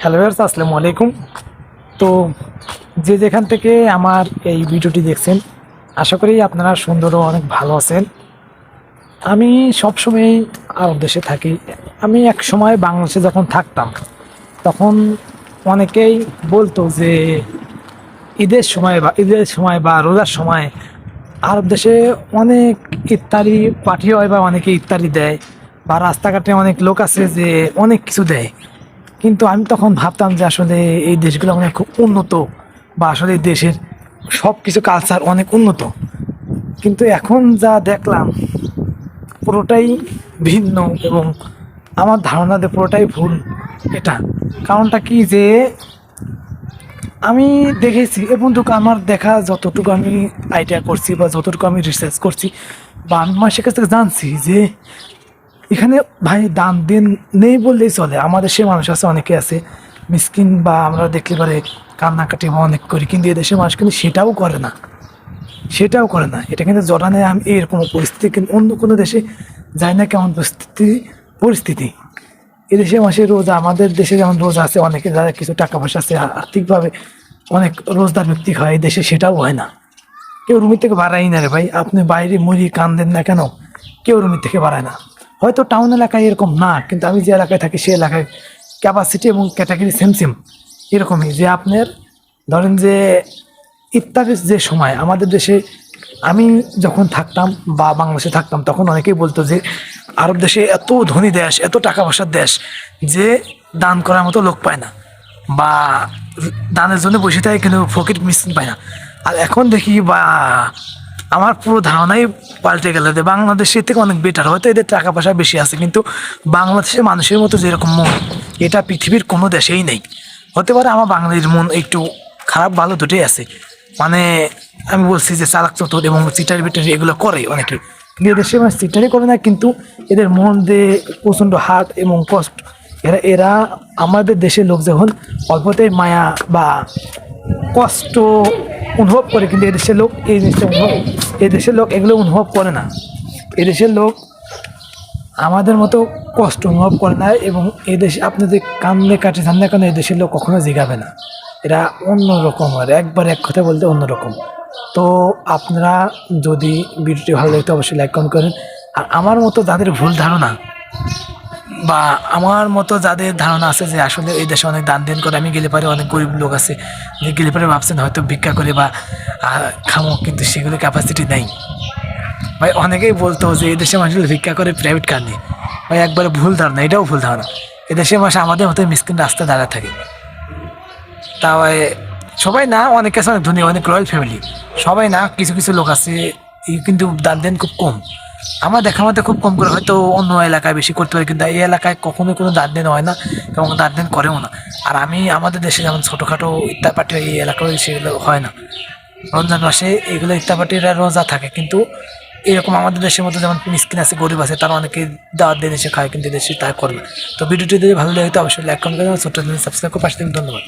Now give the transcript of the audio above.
Hello viewers আসসালামু আলাইকুম। তো যে যেখান থেকে আমার এই ভিডিওটি দেখছেন, আশা করি আপনারা সুন্দর ও অনেক ভালো আছেন। আমি সবসময় আরব দেশে থাকি। আমি এক সময় বাংলাদেশে যখন থাকতাম, তখন অনেকেই বলতো যে, ঈদের সময় বা, ঈদের সময় বা রোজার সময় আরব দেশে অনেক ইত্যাদি পার্টি হয় বা অনেকে ইত্যাদি দেয় বা রাস্তাঘাটে অনেক লোক আছে যে অনেক কিছু দেয়। কিন্তু আমি তখন ভাবতাম যে আসলে এই দেশগুলো অনেক খুব উন্নত বা আসলে দেশের সব কিছু কালচার অনেক উন্নত। কিন্তু এখন যা দেখলাম, পুরোটাই ভিন্ন এবং আমার ধারণাতে পুরোটাই ভুল এটা। কারণটা কি যে আমি দেখেছি এবং তো আমার দেখা যতটুকু আমি আইডিয়া করছি বা যতটুকু আমি রিসার্চ করছি বা আমি মানুষের কাছ থেকে জানছি যে এখানে ভাই দান দিন নেই বললেই চলে। আমাদের সে মানুষ আছে, অনেকে আছে মিসকিন বা আমরা দেখলে পারে কান্নাকাটি অনেক করি, কিন্তু এদেশের মানুষ কিন্তু সেটাও করে না। সেটাও করে না। এটা কিন্তু জড়ানে আমি এরকম পরিস্থিতি, কিন্তু অন্য কোনো দেশে যায় না কেমন পরিস্থিতি পরিস্থিতি। এদেশে মাসে রোজা, আমাদের দেশে যেমন রোজা আছে, অনেকে যারা কিছু টাকা পয়সা আছে, আর্থিকভাবে অনেক রোজদার ব্যক্তি হয়, এই দেশে সেটাও হয় না। কেউ রুমি থেকে বাড়াই না রে ভাই। আপনি বাইরে মুড়ি কান্দেন না কেন? কেউ রুমি থেকে বাড়ায় না। হয়তো টাউন এলাকায় এরকম না, কিন্তু আমি যে এলাকায় থাকি সেই এলাকায় ক্যাপাসিটি এবং ক্যাটাগরি সেম সেম এরকমই যে আপনার, ধরেন যে ইফতারের যে সময়, আমাদের দেশে আমি যখন থাকতাম বা বাংলাদেশে থাকতাম, তখন অনেকেই বলতো যে আরব দেশে এত ধনী দেশ, এত টাকা পয়সার দেশ যে দান করার মতো লোক পায় না বা দানের জন্য বসে থাকে কিন্তু ফকির মিসিন পায় না। আর এখন দেখি বা আমার পুরো ধারণাই পাল্টে গেল যে বাংলাদেশের থেকে অনেক বেটার হয়তো এদের টাকা পয়সা বেশি আছে, কিন্তু বাংলাদেশের মানুষের মতো যেরকম মন, এটা পৃথিবীর কোনো দেশেই নেই। হতে পারে আমার বাঙালির মন একটু খারাপ, ভালো দুটোই আছে। মানে আমি বলছি যে চালাক চতুর এবং চিটারি বিটারি এগুলো করে অনেকে। সে মানে চিটারি করে না, কিন্তু এদের মন দিয়ে প্রচণ্ড হার্ট এবং কষ্ট। এরা এরা আমাদের দেশের লোক যখন অল্পতেই মায়া বা কষ্ট অনুভব করে, কিন্তু এদেশের লোক এই জিনিসটা অনুভব এদেশের লোক এগুলো অনুভব করে না। এদেশের লোক আমাদের মতো কষ্ট অনুভব করে না এবং এদেশে আপনি যে কান্দে কাটে, ধান্দে কেন এদেশের লোক কখনো জিগাবে না। এরা অন্যরকম, আর একবার এক কথা বলতে অন্যরকম। তো আপনারা যদি ভিডিওটি ভালো লাগতো অবশ্যই লাইক কমেন্ট করেন। আর আমার মতো যাদের ভুল ধারণা বা আমার মতো যাদের ধারণা আছে যে আসলে এই দেশে অনেক দান দেন করে আমি গেলে পারে অনেক গরিব লোক আছে যে গেলে পারে ভাবছেন হয়তো ভিক্ষা করে বা খামো কিন্তু সেগুলো ক্যাপাসিটি নেই। ভাই অনেকেই বলতো যে এই দেশে মানুষগুলো ভিক্ষা করে প্রাইভেট কার নিয়ে। ভাই একবারে ভুল ধারণা এটাও ভুল ধারণা। এদেশে মানুষ আমাদের মতো মিসকিন রাস্তায় দাঁড়া থাকে। এ, সবাই না অনেক আছে অনেক ধনী অনেক রয়্যাল ফ্যামিলি সবাই না কিছু কিছু লোক আছে কিন্তু দান দেন খুব কম। আমার দেখা মতো খুব কম করে, হয়তো অন্য এলাকায় বেশি করতে পারে, কিন্তু এই এলাকায় কখনোই কোনো দাঁত দেন হয় না এবং দান দেন করেও না। আর আমি আমাদের দেশে যেমন ছোটোখাটো ইত্যাদি পার্টি এই এলাকায় সেগুলো হয় না। রমজান মাসে এগুলো ইত্যাদি পার্টিরা রোজা থাকে, কিন্তু এরকম আমাদের দেশের মধ্যে যেমন মিসকিন আছে, গরিব আছে, তারা অনেকে দাওয়াত দিয়ে দেশে খায়, কিন্তু দেশে তা করবে তো ভিডিওটি যদি ভালো লাগে তো অবশ্যই লাইক কমেন্ট করে ছোট্ট সাবস্ক্রাইব করে পাশে। ধন্যবাদ।